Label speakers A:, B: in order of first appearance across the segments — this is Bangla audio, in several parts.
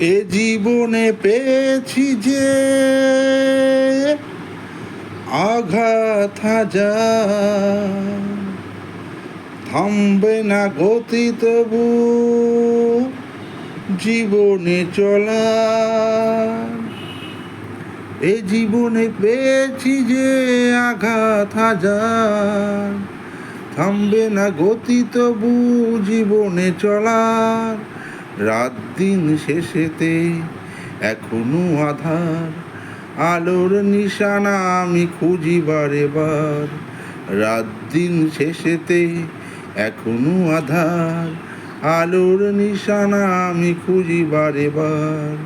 A: এ জীবনে পেয়েছি যে আঘাত থামবে না গতি তবু জীবনে চলা। এ জীবনে পেয়েছি যে আঘাত হাজার থামবে না গতি তবু জীবনে চলার। রাত দিন শেষেতে এখনও আধার। আলোর নিশানা আমি খুঁজি বারে বার রাত দিন শেষেতে এখনও আধার। আলোর নিশানা আমি খুঁজি বারে বার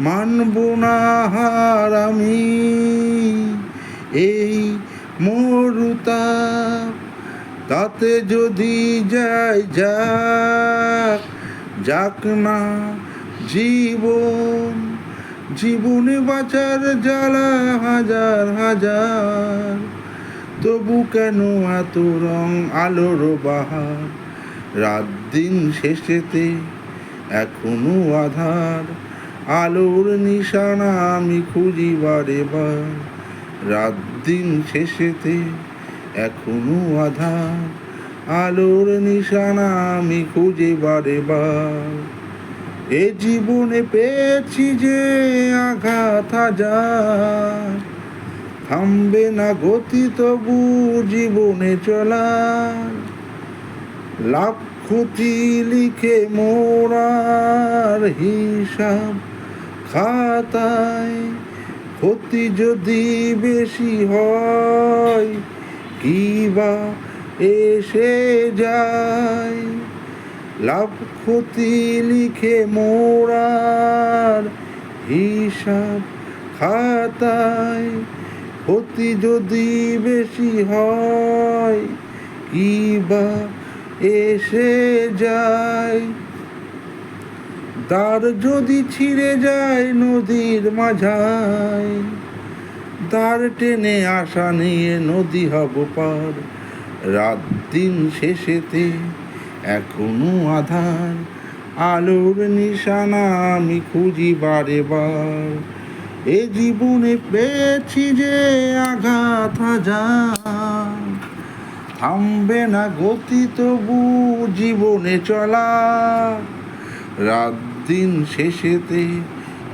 A: মানব না হার আমি এই মরুতা তাতে যদি যাই যাক যাক না, জীবন, জীবনে বাঁচার জ্বালা হাজার হাজার। তবু কেন এত রং আলোর বাহার? রাত দিন শেষেতে এখনও আধার। আলোর নিশানা আমি খুঁজি বারে বার রাত দিন শেষেতে এখনও আধার। আলোর নিশানা আমি খুঁজে বারে বার। এ জীবনে পেয়েছি যে আঘাত হাজার। থামবে না গতি তবু জীবনে চলার। লাভ ক্ষতি লিখে মোরার হিসাব খাতায়। ক্ষতি যদি বেশি হয়, কি বা এসে যায়। লাভ ক্ষতি লিখে মোরার হিসাব খাতায়। ক্ষতি যদি বেশি হয় কি বা এসে যায়। দ্বার যদি ছিঁড়ে যায় নদীর মাঝায়, দ্বার টেনে আসা নিয়ে নদী হব পার। রাত দিন শেষেতে এখনও আধার, আলোর নিশানা আমি খুঁজি বারে বার এ জীবনে পেয়েছি যে আঘাত হাজার। থামবে না গতি তবু জীবনে চলা। রাত দিন শেষেতে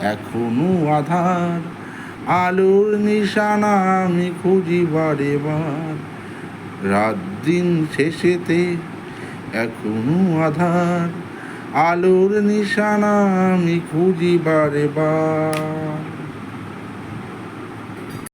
A: এখনও আধার, আলোর নিশানা আমি খুঁজি বারে বার রাত দিন শেষেতে এখনও আধার আলোর নিশানা আমি খুঁজি বারে বার।